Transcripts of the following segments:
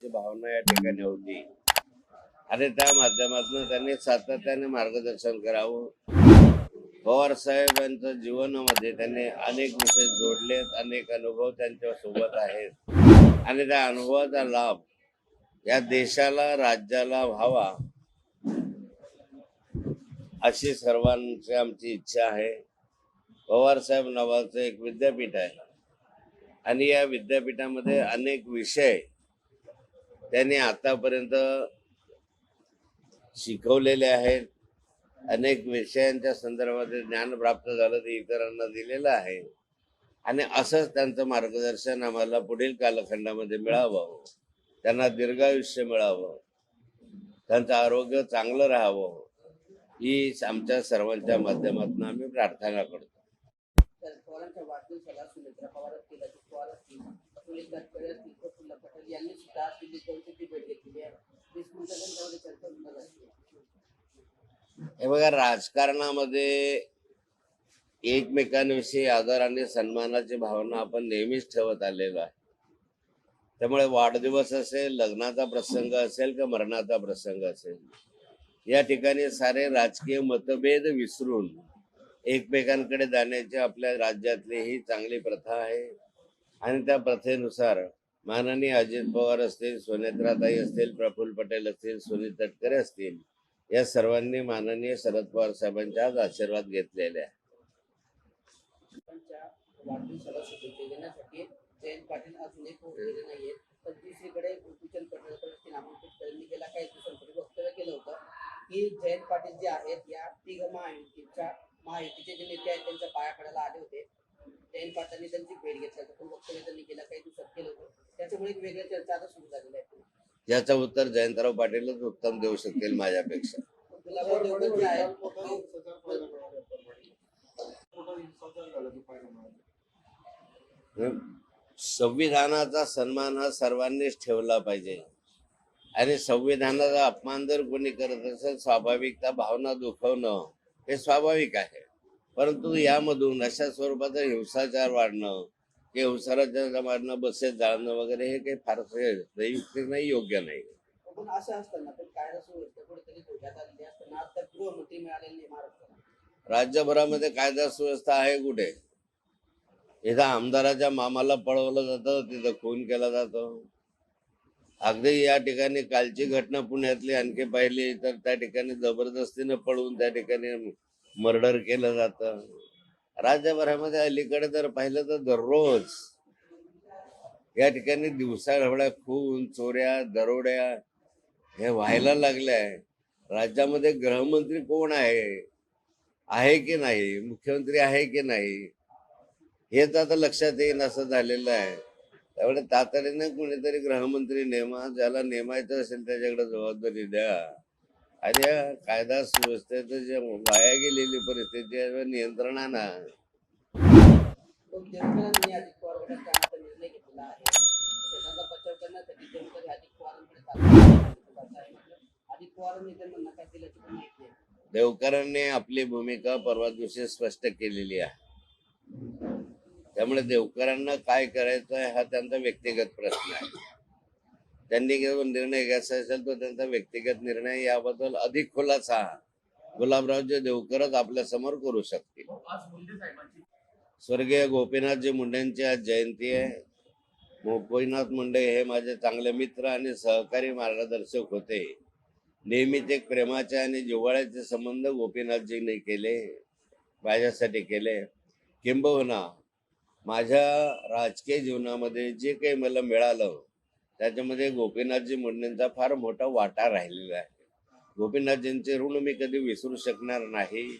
ची भावना या ठिकाणी होती. आणि त्या माध्यमातून त्यांनी सातत्याने मार्गदर्शन करावं. पवार साहेबांच्या जीवनामध्ये त्यांनी अनेक विषय जोडलेत अनेक अनुभव त्यांच्यासोबत आहेत. आणि त्या अनुभवाचा लाभ या देशाला राज्याला व्हावा अशी सर्वांची आमची इच्छा आहे. पवार साहेब नावाचं एक विद्यापीठ आहे. आणि या विद्यापीठामध्ये अनेक विषय त्यांनी आतापर्यंत शिकवलेले आहेत. अनेक विषयांच्या संदर्भात ज्ञान प्राप्त झालं ते इतरांना दिलेलं आहे. आणि असंच त्यांचं मार्गदर्शन आम्हाला पुढील कालखंडामध्ये मिळावं. त्यांना दीर्घायुष्य मिळावं. त्यांचं आरोग्य चांगलं राहावं. ही आमच्या सर्वांच्या माध्यमातून आम्ही प्रार्थना करतो. पवारांच्या वाढदिवसाला सुमित्रा पवार असतील अजित पवार असतील पटेल यांनी सुद्धा दिल्लीत जाऊन भेट घेतलेली आहे. चर्चा हे बघा राजकारणामध्ये एकमेकांविषयी आदर आणि सन्मानाची भावना आपण नेहमीच ठेवत आलेलो आहे. त्यामुळे वाढदिवस असेल लग्नाचा प्रसंग असेल का मरणाचा प्रसंग असेल या ठिकाणी सारे राजकीय मतभेद विसरून एकमेकांकडे जाण्याची आपल्या राज्यातली ही चांगली प्रथा आहे. आणि त्या प्रथेनुसार माननीय अजित पवार असतील सोनेत्राताई असतील प्रफुल्ल पटेल असतील सुनील तटकरे असतील या सर्वांनी माननीय शरद पवार साहेबांच्या आज आशीर्वाद घेतलेले आहे जयंत पाटील असतील काही केलं होतं. की जयंत पाटील जे आहेत या तिघ महायुतीच्या महायुतीचे जे नेते आहेत त्यांच्या पाया पडायला आले होते. जयंत पाटलांनी त्यांची भेट घेतल्याचं पण वक्तव्य त्यांनी केलं काही दिवसात केलं होतं. त्याच्यामुळे एक वेगळी चर्चा आता सुरू झालेली आहे. याचं उत्तर जयंतराव पाटीलच उत्तम देऊ शकतील माझ्यापेक्षा. गुलाबराव देवकर जे आहेत ते संविधानाचा सन्मान हा सर्वांनीच ठेवला पाहिजे. आणि संविधानाचा अपमान जर कोणी करत असेल स्वाभाविकता भावना दुखवणं हे स्वाभाविक आहे. परंतु यामधून अशा स्वरूपाचा हिंसाचार वाढणं की हिंसाचार वाढणं बसेस जाळणं वगैरे हे काही फारसे संयुक्त नाही योग्य नाही. पण असं असताना पण कायदा सुव्यवस्था कुठेतरी धोक्यात आलेली असताना आज तर गृहमंत्री मिळालेले नाही महाराष्ट्राला राज्यभरामध्ये कायदा सुव्यवस्था आहे कुठे? इथं आमदाराच्या मामाला पळवलं जातं तिथं खून केला जातो. अगदी या ठिकाणी कालची घटना पुण्यातली आणखी पाहिली तर त्या ठिकाणी जबरदस्तीनं पळवून त्या ठिकाणी मर्डर केलं जातं. राज्यभरामध्ये अलीकडे जर पाहिलं तर दररोज या ठिकाणी दिवसा ढवळ्या खून चोऱ्या दरोड्या हे व्हायला लागलंय. राज्यामध्ये गृहमंत्री कोण आहे? आहे की नाही? मुख्यमंत्री आहे की नाही? हेच आता लक्षात येईन असं झालेलं आहे. त्यामुळे तातडीने कुणीतरी गृहमंत्री नेमा ज्याला नेमायचं असेल त्याच्याकडे जबाबदारी द्या. आणि या कायदा सुव्यवस्थेचं जे वाया गेलेली परिस्थिती नियंत्रणाना देवकरांनी आपली भूमिका परवा दिवशी स्पष्ट केलेली आहे. त्यामुळे देवकरांना काय करायचं आहे हा त्यांचा व्यक्तिगत प्रश्न आहे. त्यांनी घेऊन निर्णय घ्यायचा असेल तर त्यांचा व्यक्तिगत निर्णय याबद्दल अधिक खुलासा गुलाबरावजी देवकरच आपल्यासमोर करू शकतील. स्वर्गीय गोपीनाथजी मुंडेंची आज जयंती आहे. गोपीनाथ मुंडे हे माझे चांगले मित्र आणि सहकारी मार्गदर्शक होते. नेहमीच एक प्रेमाचे आणि जिव्हाळ्याचे संबंध गोपीनाथजींनी केले माझ्यासाठी केले. किंबहुना माझ्या राजकीय जीवनामध्ये जे काही मला मिळालं त्याच्यामध्ये गोपीनाथजी मुंडेंचा फार मोठा वाटा राहिलेला आहे. गोपीनाथजींचे ऋण मी कधी विसरू शकणार नाही.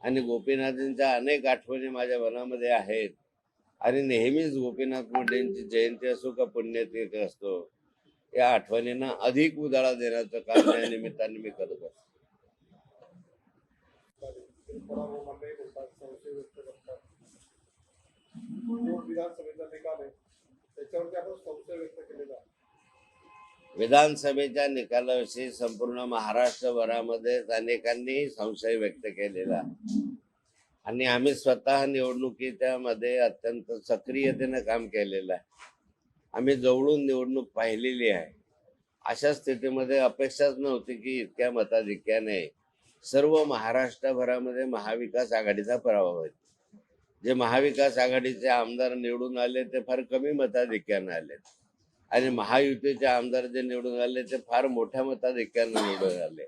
आणि गोपीनाथजींच्या अनेक आठवणी माझ्या मनामध्ये आहेत. आणि नेहमीच गोपीनाथ मुंडेंची जयंती असो का पुण्यतिथी असतो या आठवणींना अधिक उजाळा देण्याचं काम या निमित्ताने मी करत असतो. विधानसभेचा निकाल आहे. त्याच्यावरती आपण संशय व्यक्त केलेला विधानसभेच्या निकालाविषयी संपूर्ण महाराष्ट्रभरामध्ये अनेकांनी संशय व्यक्त केलेला आहे. आणि आम्ही स्वतः निवडणुकीच्या मध्ये अत्यंत सक्रियतेनं काम केलेलं आहे. आम्ही जवळून निवडणूक पाहिलेली आहे. अशा स्थितीमध्ये अपेक्षाच नव्हती की इतक्या मताधिक्याने सर्व महाराष्ट्रभरामध्ये महाविकास आघाडीचा पराभव होईल. जे महाविकास आघाडीचे आमदार निवडून आले ते फार कमी मताधिक्याने आले आणि महायुतीचे आमदार जे निवडून आले ते फार मोठ्या मताधिक्याने निवडून आले.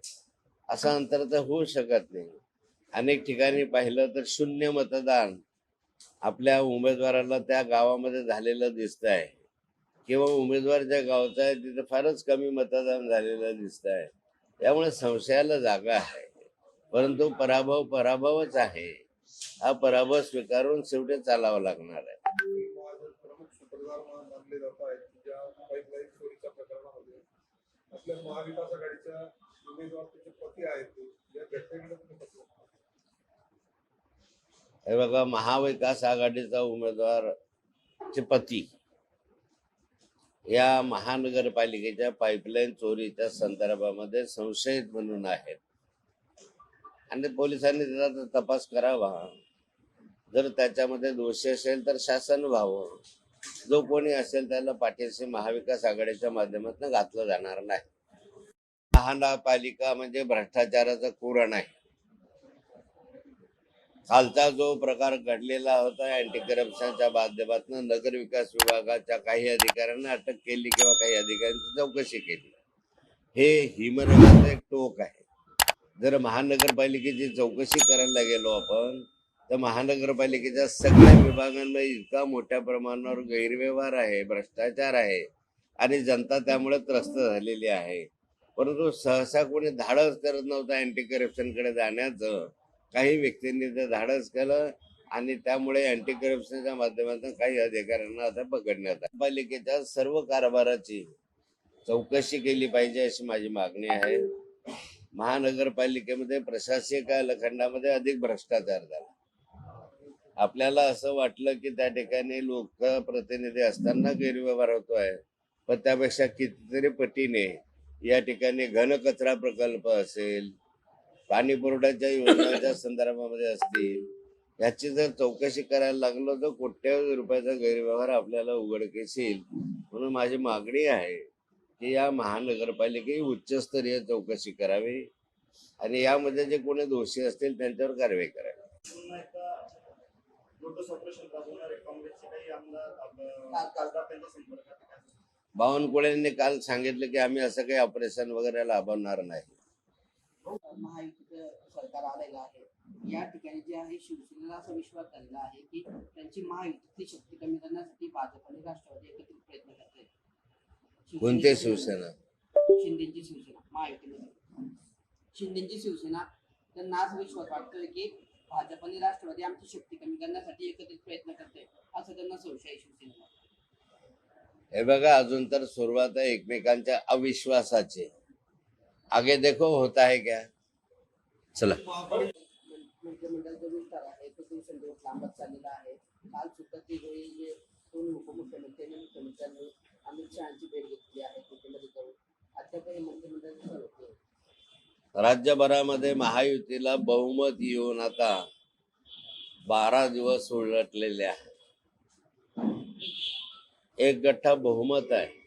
असं अंतर तर होऊ शकत नाही. अनेक ठिकाणी पाहिलं तर शून्य मतदान आपल्या उमेदवाराला त्या गावामध्ये झालेलं दिसत आहे किंवा उमेदवार ज्या गावचा आहे तिथे फारच कमी मतदान झालेलं दिसत आहे त्यामुळे संशयाला जागा आहे. परंतु पराभव पराभवच आहे. हा पराभव स्वीकारून शेवटी चालावा लागणार आहे महाजन प्रमुख सूत्रधार म्हणून मानले जात आहेत ज्या पाईपलाईन चोरीच्या प्रकरणामध्ये आपल्या महाविकास आघाडीच्या उमेदवार त्याचे पती आहेत या घटनेकडे हे बघा महाविकास आघाडीचा उमेदवार चे पती. या महानगरपालिकेच्या पाईपलाईन चोरीच्या संदर्भामध्ये संशयित म्हणून आहेत. आणि पोलिसांनी त्याचा तपास करावा. जर त्याच्यामध्ये दोषी असेल तर शासन व्हावं. जो कोणी असेल त्याला पाठीशी महाविकास आघाडीच्या माध्यमातून घातलं जाणार नाही. महानगरपालिका म्हणजे भ्रष्टाचाराचा कुरण आहे. कालचा जो प्रकार घडलेला होता अँटी करप्शनच्या माध्यमातून नगर विकास विभागाच्या काही अधिकाऱ्यांना अटक केली किंवा काही अधिकाऱ्यांची चौकशी केली. हे हिमनगरचं एक टोक आहे. जर महानगरपालिकेची चौकशी करायला गेलो आपण तर महानगरपालिकेच्या सगळ्या विभागांना इतका मोठ्या प्रमाणावर गैरव्यवहार आहे भ्रष्टाचार आहे आणि जनता त्यामुळे त्रस्त झालेली आहे. परंतु सहसा कोणी धाडस करत नव्हतं अँटी करप्शनकडे जाण्याचं. काही व्यक्तींनी ते धाडस केलं आणि त्यामुळे अँटी करप्शनच्या माध्यमातून काही अधिकाऱ्यांना आता पकडण्यात आलं. पालिकेच्या सर्व कारभाराची चौकशी केली पाहिजे अशी माझी मागणी आहे. महानगरपालिकेमध्ये प्रशासकीय कालखंडामध्ये अधिक भ्रष्टाचार झाला. आपल्याला असं वाटलं की त्या ठिकाणी लोकप्रतिनिधी असताना गैरव्यवहार होतोय पण त्यापेक्षा कितीतरी पटीने या ठिकाणी घनकचरा प्रकल्प असेल पाणी पुरवठ्याच्या योजनाच्या संदर्भामध्ये असतील याची जर चौकशी करायला लागलो तर कोट्यावधी रुपयाचा गैरव्यवहार आपल्याला उघडकीस येईल म्हणून माझी मागणी आहे की या महानगरपालिके उच्चस्तरीय चौकशी करावी आणि यामध्ये जे कोणी दोषी असतील त्यांच्यावर कारवाई करावी. लोटस ऑपरेशन राबवणारे काँग्रेसचे काही आमदार आप- खासदार त्यांच्या संपर्कात आहेत. बावनकुळेंनी काल सांगितलं की आम्ही असं काही ऑपरेशन वगैरे राबवणार नाही. महायुतीचं सरकार आलेलं आहे. या ठिकाणी जे आहे शिवसेनेला असा विश्वास झालेला आहे की त्यांची महायुतीची शक्ती कमी करण्यासाठी भाजप आणि राष्ट्रवादी एकत्रित प्रयत्न करते कोणते शिवसेना? शिंदेची शिवसेना महायुतीमध्ये. शिंदेची शिवसेना त्यांना असा विश्वास वाटतोय की भाजप आणि राष्ट्रवादी आमची शक्ती कमी करण्यासाठी एकत्रित प्रयत्न करते असं त्यांना संशय आहे शिवसेनेला हे बघा अजून तर सुरुवात आहे एकमेकांच्या अविश्वासाची आगे देखो होता है क्या चला मंत्रिमंडळाचा विस्तार आहे तो दिवसेंदिवस लांबत चाललेला आहे काल सुद्धा ती जे दोन उपमुख्यमंत्र्यांनी मुख्यमंत्र्यांनी अमित शहाची भेट घेतली आहे तिथे जाऊन अद्यापही मंत्रिमंडळ विस्तार होते राज्यभरामध्ये महायुतीला बहुमत येऊन आता बारा दिवस उलटलेले आहे. एक गठ्ठा बहुमत आहे.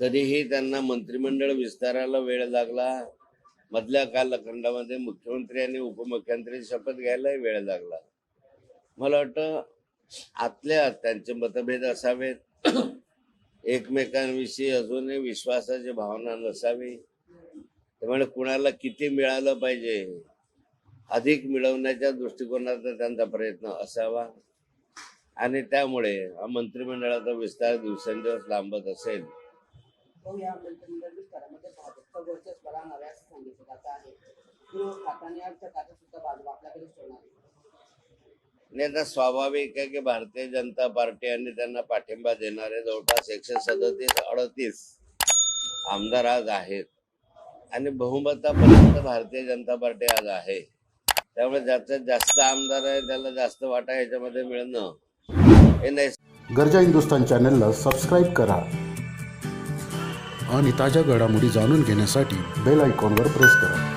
तरीही त्यांना मंत्रिमंडळ विस्ताराला वेळ लागला. मधल्या कालखंडामध्ये मुख्यमंत्री आणि उपमुख्यमंत्री शपथ घ्यायलाही वेळ लागला. मला वाटतं आतल्या त्यांचे मतभेद असावेत. एकमेकांविषयी अजूनही विश्वासाची भावना नसावी. त्यामुळे कुणाला किती मिळालं पाहिजे अधिक मिळवण्याच्या दृष्टिकोनाचा त्यांचा प्रयत्न असावा. आणि त्यामुळे हा मंत्रिमंडळाचा विस्तार दिवसेंदिवस लांबत असेल. आता स्वाभाविक आहे की भारतीय जनता पार्टी आणि त्यांना पाठिंबा देणारे जवळपास एकशे सदतीस अडतीस आमदार आज आहेत. आणि बहुमतापर्यंत भारतीय जनता पार्टी आज आहे. त्यामुळे ज्याच्यात जास्त आमदार आहे त्याला जास्त वाटा याच्यामध्ये मिळणं हे नाही. गरजा हिंदुस्तान चॅनलला सबस्क्राईब करा. आणि ताज्या घडामोडी जाणून घेण्यासाठी बेल आयकॉनवर प्रेस करा.